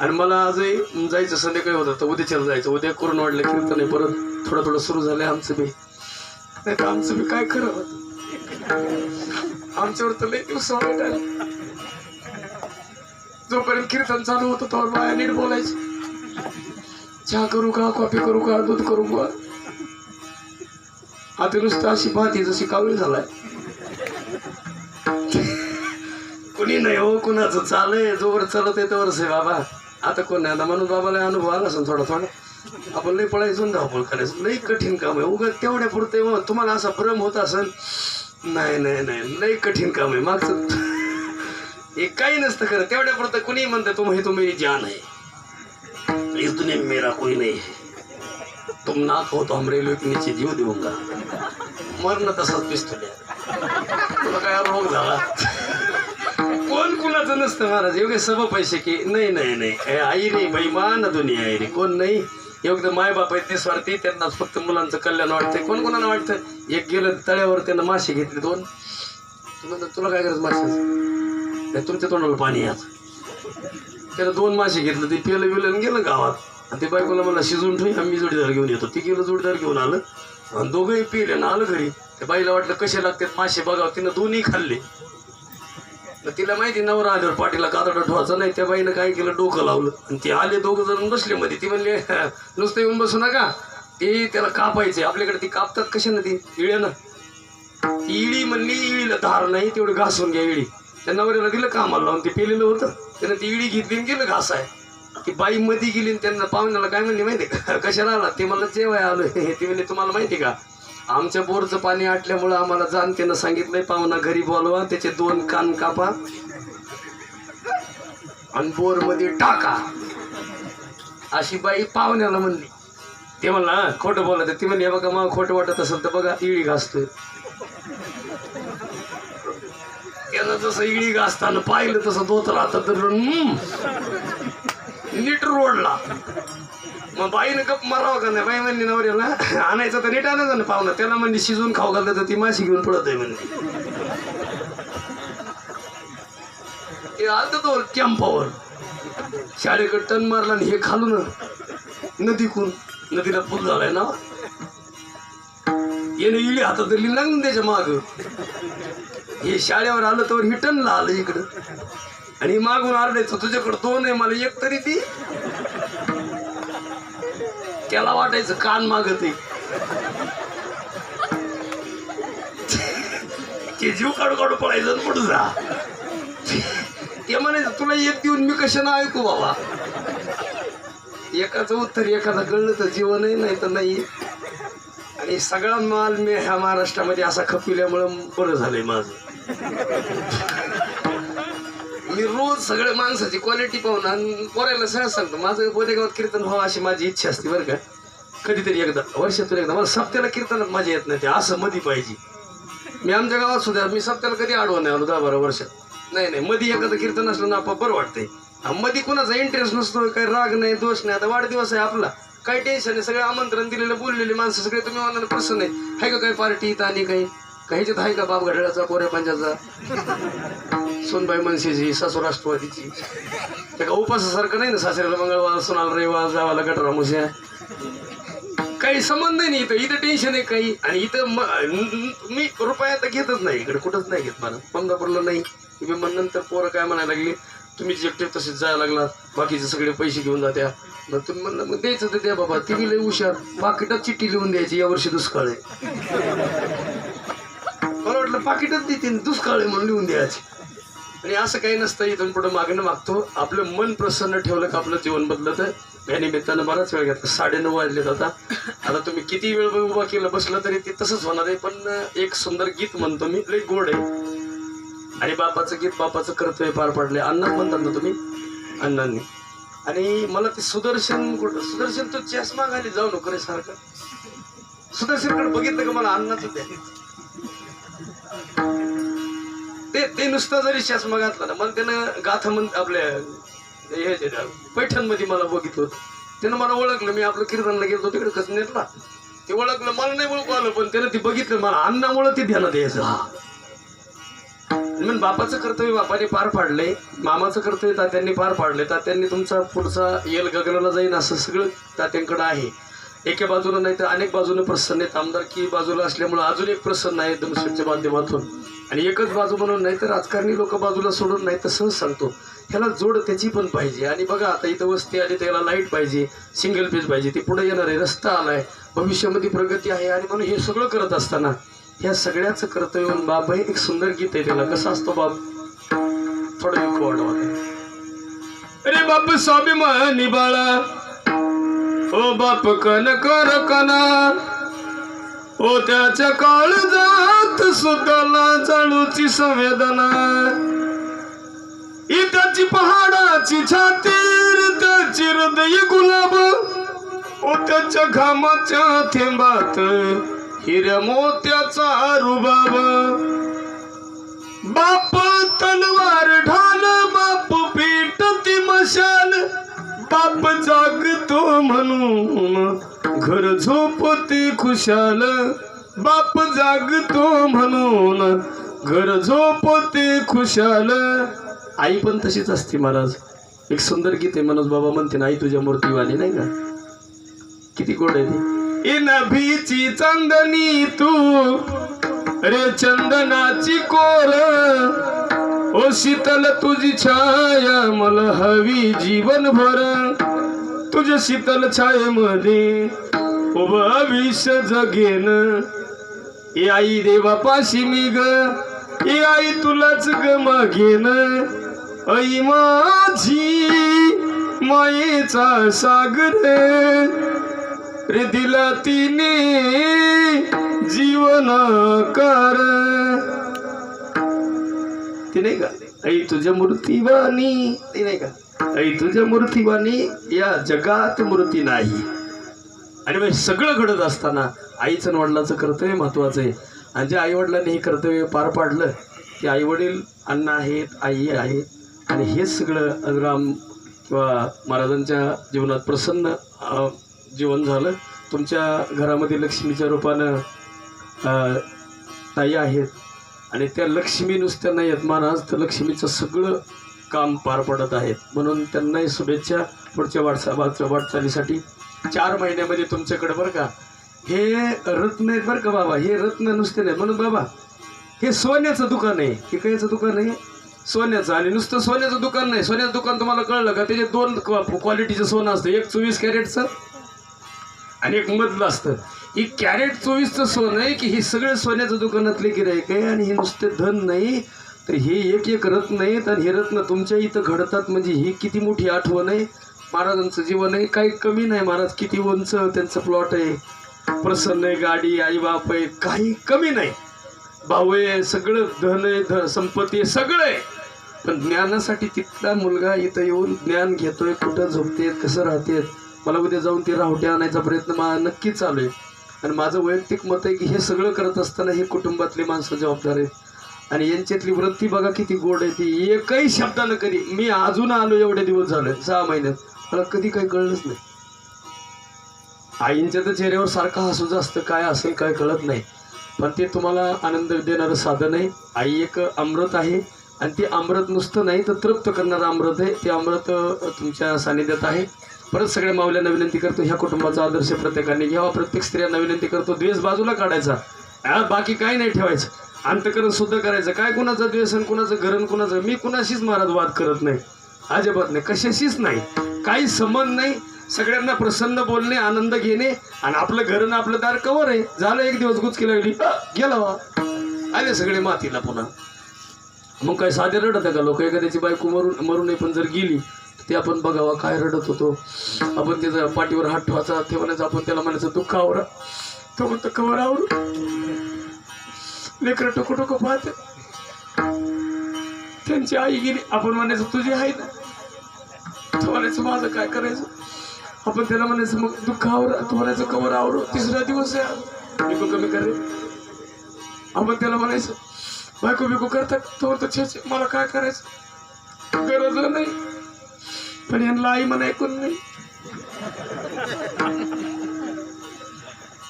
आणि मला आजही जायचं संध्याकाळी होतं तर उद्याच्याला जायचं. उद्या करून वाढलं कीर्तन आहे परत थोडं थोडं सुरू झालं आमचं बी. नाही तर आमचं बी काय खरं होतं? आमच्यावर तर लई दिवस वाईट आले. जोपर्यंत कीर्तन चालू होतं तोवर बाया नीट बोलायची. चहा करू का कॉफी करू का दूध करू का? आता नुसतं अशी पाहती जशी कावीळ झालाय. कुणी नाही हो कुणाचं चालय जोवर चालत आहे तोवर से बाबा. आता कोण नाही आता म्हणून बाबाला अनुभव आला असेल थोडा थोडा. आपण लई पळायचून धावपळ करायचं. लई कठीण काम आहे. उगा तेवढ्या पुरते मग तुम्हाला असा भ्रम होत असेल. नाही नाही नाही. लई कठीण काम आहे. मागचं हे काही नसतं खरं. तेवढ्या पुरतं कुणी म्हणतं तुम्ही तुम्ही जान आहे इस दुनिया में मेरा कोई नहीं. है तुम नाक हो तो हम रेलवे के नीचे जीव देऊंगा. मरण तसाच पिस्तुल्या तुला काय रोग झाला? कोण नसतं महाराज एवढे सब पैसे की नाही नाही नाही. आई रे बाई मान दुनिया आई रे. कोण नाही? एवढं माय बाप आहेत ते स्वार्थी त्यांना फक्त मुलांचं कल्याण वाटतंय. कोण कोणाला वाटतं एक गेलं तळ्यावर त्यांना मासे घेतले दोन. तू तुला काय करायचं मासे तुमच्या तोंडाला पाणी आज. त्यानं दोन मासे घेतलं ते पेलं बिलं गेलं गावात. आणि ते बायकोला मला शिजवून ठेवी आम्ही जोडीदार घेऊन येतो. ती गेलं जोडीदार घेऊन आलं. आणि दोघंही पिले आणि आलं घरी. त्या बाईला वाटलं कसे लागतात मासे बघावं? तिनं दोन्ही खाल्ले. मग तिला माहिती नवरा आल्यावर पाठीला कातडा ठेवायचा नाही त्या बाईनं काय केलं डोकं लावलं. आणि ते आले दोघं जण बसले मध्ये. ती म्हणले नुसतं येऊन बसू नका. ते त्याला कापायचे. आपल्याकडे ती कापतात कशा ना ती? इळ्यानं. ती इळी म्हणली इळीला धार नाही तेवढं घासून घ्या इळी. त्या नवऱ्याला दिलं कामाला लावून ते पेलेलं होतं. त्यानं ती इळी घेतली आणि गेलं घासाय. ती बाई मध्ये गेली आणि त्यांना पाहुण्याला काय म्हणली माहिती का? कशा आला? ते मला जेवाय आलोय. ते म्हणली तुम्हाला माहिती का? आमच्या बोरचं पाणी आटल्यामुळं आम्हाला जाणतेनं सांगितलंय पाहुणा घरी बोलवा त्याचे दोन कान कापा आणि बोरमध्ये टाका. अशी बाई पाहुण्याला म्हणली. ते म्हणला खोटं बोलत ती म्हणली बघा मग खोटं वाटत असेल तर बघा इळी घासतोय. त्यानं जसं इळी घासताना पाहिलं तसं धोतला आता तर नीट रोडला. मग बाईनं गप मारावं का नाही बाई म्हणली नवऱ्याला आणायचं तर नीट आणायचं ना पाहुणा. त्याला म्हणली शिजून खाऊ घालतं तर ती माशी घेऊन पडत आहे. म्हणली. ते आलं तो कॅम्पावर. शाळेकडे टन मारला आणि हे खालून नदीकून. नदीला पूल झालाय ना. येणे इळी हातात धरली लागून त्याच्या माग. हे शाळेवर आलं तर हिटनला आलं इकडं. आणि मागून आरडायचं तुझ्याकडं दोन आहे मला एक तरी ती त्याला वाटायचं कान मागत ते जीव काढू काढू पळायचं आणि पुढं जा. ते म्हणायचं तुला एक देऊन मी कशानं ऐकू बाबा? एकाचं उत्तर एखादा कळलं तर जीवन आहे नाही तर नाही. आणि सगळा माल मी ह्या महाराष्ट्रामध्ये असा खपिल्यामुळं बरं झालंय माझं. मी रोज सगळ्या माणसाची क्वालिटी पाहून आणि पोरायला सहज सांगतो. माझं बोलेगावात कीर्तन व्हावं अशी माझी इच्छा असते बरं का. कधीतरी एकदा वर्षातून एकदा. मला सप्त्याला कीर्तनात मजा येत नाही ते असं मधी पाहिजे. मी आमच्या गावात सुद्धा मी सप्त्याला कधी आडवं नाही आलो दहा बारा वर्षात. नाही नाही मधी एखादं कीर्तन असलं ना आपण बरं वाटतंय. मधी कुणाचा इंटरेस्ट नसतो काही राग नाही दोष नाही. आता वाढदिवस आहे आपला. काही टेन्शन नाही. सगळे आमंत्रण दिलेले बोललेले माणसं सगळे तुम्ही म्हणाले प्रसन्न आहे. का काही पार्टी इथं आणि काही? काही ह्याच्यात आहे का बाप घड्याळाचा कोऱ्या पंजाचा. सोनबाई मनसेची सासू राष्ट्रवादीची. त्या का उपासासारखं नाही ना सासऱ्याला मंगळवार सोनाला रविवार जावाला गटरा मुस्या काही संबंध नाही इथं. इथं टेन्शन आहे काही. आणि इथं मी रुपया तर घेतच नाही. इकडे कुठंच नाही घेत मला. पंढरपूरला नाही. मी मग नंतर पोरं काय म्हणायला लागली? तुम्ही एकटे तसेच जायला लागला. बाकीचे सगळे पैसे घेऊन जात्या. मग तुम्ही म्हणलं मग द्यायचं तर द्या बाबा. ती लय लई हुशार. पाकिटात चिठ्ठी लिहून द्यायची. यावर्षी दुष्काळ आहे. म्हटलं पाकिटच देतील दुष्काळ आहे म्हणून लिहून द्यायची. आणि असं काही नसतं इथून पुढे मागणं मागतो. आपलं मन प्रसन्न ठेवलं का आपलं जीवन बदलतं? या निमित्तानं बराच वेळ घेतला. साडेनऊ वाजलेत आता. आता तुम्ही किती वेळ उभा केलं बसलं तरी ते तसंच होणार आहे. पण एक सुंदर गीत म्हणतो मी. लई गोड आहे. आणि बापाचं गीत बापाचं कर्तव्य पार पडले अण्णा म्हणतात ना तुम्ही? अण्णांनी. आणि मला ते सुदर्शन कुठं? सुदर्शन तो चष्मा घाली जाऊ नको रे सारखं. सुदर्शनकडे बघितलं का मला? अण्णाचं द्या ते ते नुसतं जरी चष्मा घातला ना मला त्यानं गाथा म्हण आपल्या हे पैठणमध्ये मला बघितलं. होतं त्यानं मला ओळखलं मी आपलं कीर्तनला गेलो तिकडे कसनेरला ते ओळखलं मला नाही ओळखू आलं पण त्यानं ते बघितलं मला. अन्नामुळं ते ध्यानात यायचं. हा. म्हणून बापाचं कर्तव्य बापाने पार पाडले मामाचं कर्तव्य तात्यांनी पार पाडले तात्यांनी तुमचा पुढचा येल गगनाला जाईन असं सगळं तात्यांकडं आहे. एका बाजूला नाही तर अनेक बाजूने प्रसन्न आहेत. आमदारकी बाजूला असल्यामुळं अजून एक प्रसन्न आहे दमशेटच्या माध्यमातून. आणि एकच बाजू म्हणून नाही तर राजकारणी लोक बाजूला सोडून नाही तर सहज सांगतो. ह्याला जोड त्याची पण पाहिजे. आणि बघा आता इथं वस्ती आली त्याला लाइट पाहिजे सिंगल पेज पाहिजे ते पुढे येणार आहे रस्ता आला आहे भविष्यामध्ये प्रगती आहे. आणि म्हणून हे सगळं करत असताना ह्या सगळ्याचं कर्तव्य बाप हे एक सुंदर गीत आहे त्याला. कसं असतो बाप थोडं एक वाढवा. अरे बाप स्वाभिमानी बाळा. ओ बाप कन कर कना. ओ त्याच्या काळ जात सुद्धा चालूची संवेदना. त्याची पहाडाची छातीर त्याची हृदय गुलाब. ओ त्याच्या घामाच्या थेंबात हिऱ्या मोत्याचा रुबाब. बाप तलवार ढा बाप जागतो म्हणून घर झोपते खुशाल. बाप जागतो म्हणून घर झोपते खुशाल. आई पण तशीच असते महाराज. एक सुंदर गीत आहे मनोज बाबा म्हणते ना आई तुझ्या मूर्तीवाली नाही का? किती गोड आहे ती. भीची नभीची चांदणी तू रे चंदनाची कोर. ओ शीतल तुझी छाया मला हवी जीवन भर तुझ्या शीतल छायेमध्ये उभं आयुष्य जगेन. ए आई देवापाशी मी ग ए आई तुलाच ग मागेन. आई माझी मायेचा सागर. रे दिला तिने जीवनाकार. ती नाही का? आई तुझ्या मूर्तीवाणी ती नाही का? आई तुझ्या मूर्तीवाणी या जगात मूर्ती नाही. आणि मग सगळं घडत असताना आईचं आणि वडिलाचं कर्तव्य महत्वाचं आहे. आणि ज्या आई वडिलांनी हे कर्तव्य पार पाडलं ते आई वडील अण्णा आहेत आई आहेत. आणि हे सगळं अजराम किंवा महाराजांच्या जीवनात प्रसन्न जीवन झालं. तुमच्या घरामध्ये लक्ष्मीच्या रूपानं ताई आहेत. आणि त्या लक्ष्मी नुसत्या नाही आहेत महाराज. तर लक्ष्मीचं सगळं काम पार पडत आहेत. म्हणून त्यांनाही शुभेच्छा पुढच्या वाटचा वाटचालीसाठी. चार महिन्यामध्ये तुमच्याकडे बरं का हे रत्न आहेत बरं का बाबा. हे रत्न नुसते नाही. म्हणून बाबा हे सोन्याचं दुकान आहे. हे कायचं दुकान आहे? सोन्याचं. आणि नुसतं सोन्याचं दुकान नाही. सोन्याचं दुकान तुम्हाला कळलं का? त्याचे दोन क्वालिटीचं सोनं असतं. एक चोवीस कॅरेटचं आणि एक मधलं असतं. ही कॅरेट चोवीसचं सोनं आहे की हे सगळे सोन्याचं दुकानातले गिरायक आहे आणि हे नुसते धन नाही तर हे एक एक रत्न आहेत आणि हे रत्न तुमच्या इथं घडतात म्हणजे ही किती मोठी आठवण आहे. महाराजांचं जीवन आहे. काही कमी नाही महाराज किती उंच त्यांचं प्लॉट आहे. प्रसन्न आहे गाडी आई बाप आहे काही कमी नाही. भाऊ आहे सगळं धन आहे ध संपत्ती आहे सगळं आहे. पण ज्ञानासाठी तिथला मुलगा इथं येऊन ज्ञान घेतोय कुठं झोपते कसं राहते मला उद्या जाऊन ते राहुट्या आणायचा प्रयत्न मला नक्की चालू आहे. आणि माझं वैयक्तिक मत आहे की हे सगळं करत असताना हे कुटुंबातली माणसं जबाबदार आहेत. आणि यांच्यातली वृत्ती बघा किती गोड आहे ती. एकही शब्दानं कधी. मी अजून आलो एवढे दिवस झाले सहा महिन्यात. मला कधी काही कळलंच नाही. आईंच्या तर चेहऱ्यावर सारखं हसूच असतं. काय असेल काय कळत नाही. पण ते तुम्हाला आनंद देणारं साधन आहे. आई एक अमृत आहे. आणि ते अमृत नुसतं नाही तर तृप्त करणारं अमृत आहे. ते अमृत तुमच्या सानिध्यात आहे. परत सगळ्या माऊल्यांना विनंती करतो ह्या कुटुंबाचा आदर्श प्रत्येकाने. घ्यावा प्रत्येक स्त्रियांना विनंती करतो द्वेष बाजूला काढायचा. बाकी काही नाही ठेवायचं. अंतकरण शुद्ध करायचं. काय कुणाचं द्वेष आणि कुणाचं घरण कुणाचं मी कुणाशीच महाराज वाद करत नाही. अजिबात नाही. कशाशीच नाही. काही संबंध नाही. सगळ्यांना प्रसन्न बोलणे आनंद घेणे आणि आपलं घरनं आपलं दार कवर आहे. झालं एक दिवस गुचकी लागली. गेला वा आले सगळे मातीला पुन्हा. मग काय साधे रडत आहे का? लोक एखाद्याची बायको मरून मरू नये पण जर गेली ते आपण बघावा काय रडत होतो. आपण त्याचा पाठीवर हात ठेवायचा ते म्हणायचं आपण त्याला म्हणायचं दुःख आवरा. तो म्हणतो कवर आवरू. लेकरं टोको टोको पाहते. त्यांची आई गेली आपण म्हणायचं तुझी आहे ना. तो म्हणायचं माझं काय करायचं? आपण त्याला म्हणायचं मग दुःख आवरा. तो म्हणायचं कवर आवरो तिसरा दिवस आहे आज. बिकू कमी कर आपण त्याला म्हणायचं बायको बिको करतात तो तर छे मला काय करायचं? गरज नाही. पण यांना आई म्हणा ऐकून नाही.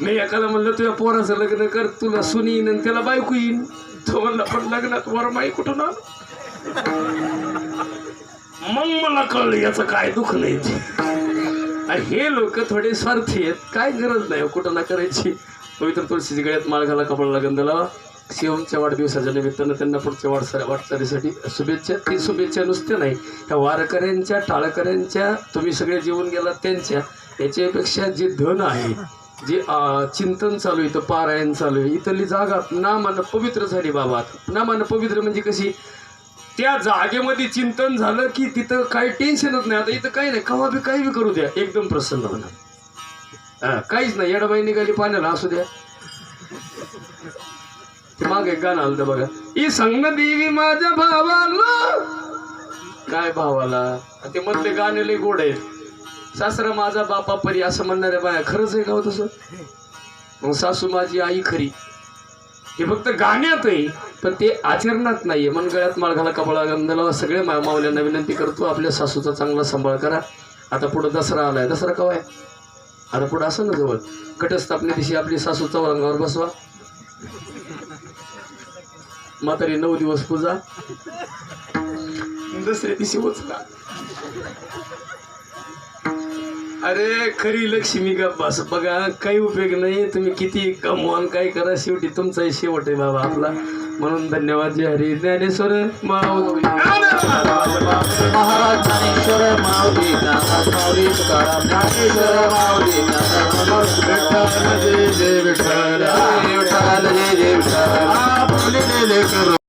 मी एखादा म्हणलं तुझ्या पोराचं लग्न कर तुला सुनी येईन आणि त्याला बायको येईन. तो म्हणला पण लग्नात वरमाई कुठून आलो? मग मला कळलं याचं काय दुःख नाही हे लोक थोडे स्वार्थी आहेत. काय गरज नाही हो कुठं ना करायची. पवित्र तुळशीची गळ्यात माळ घाला कपडा लग्न लावा. शिवमच्या वाढदिवसाच्या निमित्तानं त्यांना पुढच्या वाटचा वाटचालीसाठी शुभेच्छा. ती शुभेच्छा नुसते नाही. ह्या वारकऱ्यांच्या टाळकऱ्यांच्या तुम्ही सगळे जीवन गेलात त्यांच्या याच्यापेक्षा जे धन आहे जे चिंतन चालू आहे इथं पारायण चालू आहे इथली जागा नामानं पवित्र झाली बाबा. नामानं पवित्र म्हणजे कशी? त्या जागेमध्ये चिंतन झालं की तिथं काही टेन्शनच नाही. आता इथं काही नाही. कवा बी काही बी करू द्या. एकदम प्रसन्न होणार. काहीच नाही. येडाबाई निघाली पाण्याला असू द्या. मागे एक गाणं आलं बघा. ई संग देवी माझ्या भावाला. काय भावाला? ते मधले गाणे लय गोड आहेत. सासरा माझा बापा परी असं म्हणणाऱ्या बाया खरंच आहे का हो तसं? मग सासू माझी आई खरी. हे फक्त गाण्यात आहे पण ते आचरणात नाहीये. मन गळ्यात माळघाला कपाळा गंधला सगळे मा मावल्यांना विनंती करतो आपल्या सासूचा चांगला सांभाळ करा. आता पुढं दसरा आलाय. दसरा कवा आहे? आता पुढं असं ना जवळ. कटस्थापने दिवशी आपली सासू चौरंगावर बसवा. म्हातारी नऊ दिवस पूजा. दुसऱ्या दिवशी उचला. अरे खरी लक्ष्मी का बस बघा काही उपयोग नाही. तुम्ही किती कमवान काय करा शेवटी तुमचा शेवट आहे बाबा आपला. म्हणून धन्यवाद जय हरी. ज्ञानेश्वर माऊली महाराज ज्ञानेश्वर माऊली माऊली तुकाराम ज्ञानेश्वर माऊली विठ्ठल जय विठ्ठल जय विठ्ठल. जय जय विठ्ठल. आपले लेकरं